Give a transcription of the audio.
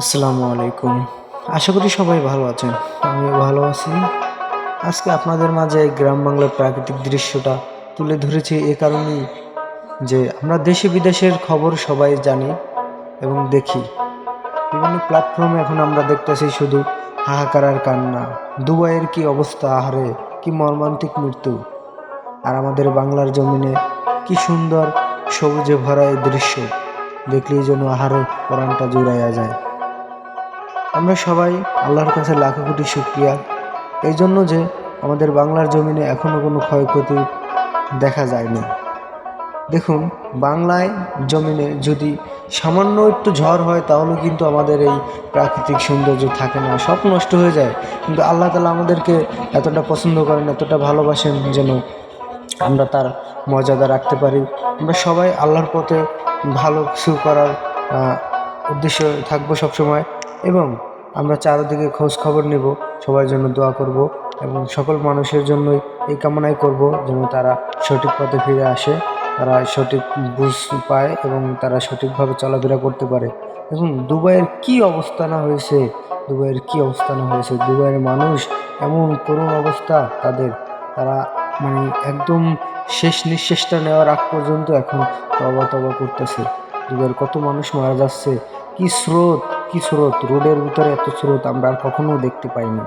আসসালামু আলাইকুম। আশা করি সবাই ভালো আছেন, আমিও ভালো আছি। আজকে আপনাদের মাঝে গ্রাম বাংলার প্রাকৃতিক দৃশ্যটা তুলে ধরেছি এ কারণেই যে আমরা দেশে বিদেশের খবর সবাই জানি এবং দেখি। বিভিন্ন প্ল্যাটফর্মে এখন আমরা দেখতেছি শুধু হাহাকার আর কান্না, দুবাইয়ের কি অবস্থা, আহারে, কি মর্মান্তিক মৃত্যু, আর আমাদের বাংলার জমিনে কি সুন্দর সবুজে ভরা এই দৃশ্য, দেখলেই যেন আহারে পরাণটা জুড়াইয়া যায়। আমরা সবাই আল্লাহর কাছে লাখো কোটি শুক্রিয়া। এই জন্য যে আমাদের বাংলার জমিনে এখনও কোনো ক্ষয়ক্ষতি দেখা যায়নি। দেখুন, বাংলায় জমিনে যদি সামান্য একটু ঝড় হয়, তাহলে কিন্তু আমাদের এই প্রাকৃতিক সৌন্দর্য থাকে না। সব নষ্ট হয়ে যায়। কিন্তু আল্লাহ তালা আমাদেরকে এতটা পছন্দ করেন, এতটা ভালোবাসেন যেন আমরা তার মর্যাদা রাখতে পারি। আমরা সবাই আল্লাহর পথে ভালো কিছু করার উদ্দেশ্য থাকব সবসময়। এবং আমরা চারিদিকে খোঁজ খবর নেব, সবার জন্য দোয়া করব এবং সকল মানুষের জন্যই এই কামনাই করব যেন তারা সঠিক পথে ফিরে আসে, তারা সঠিক বুঝ পায় এবং তারা সঠিকভাবে চলাফেরা করতে পারে। দেখুন, দুবাইয়ের কি অবস্থা না হয়েছে, দুবাইয়ের কি অবস্থা না হয়েছে, দুবাইয়ের মানুষ এমন করুণ অবস্থা তাদের, তারা মানে একদম শেষ নিঃশ্বাসটা নেওয়ার আগ পর্যন্ত এখন তবা তবা করতেছে। দুবাইয়ের কত মানুষ মারা যাচ্ছে, কি স্রোত! কি স্রোত? রোডের ভিতরে এত স্রোত আমরা আর কখনো দেখতে পাইনি।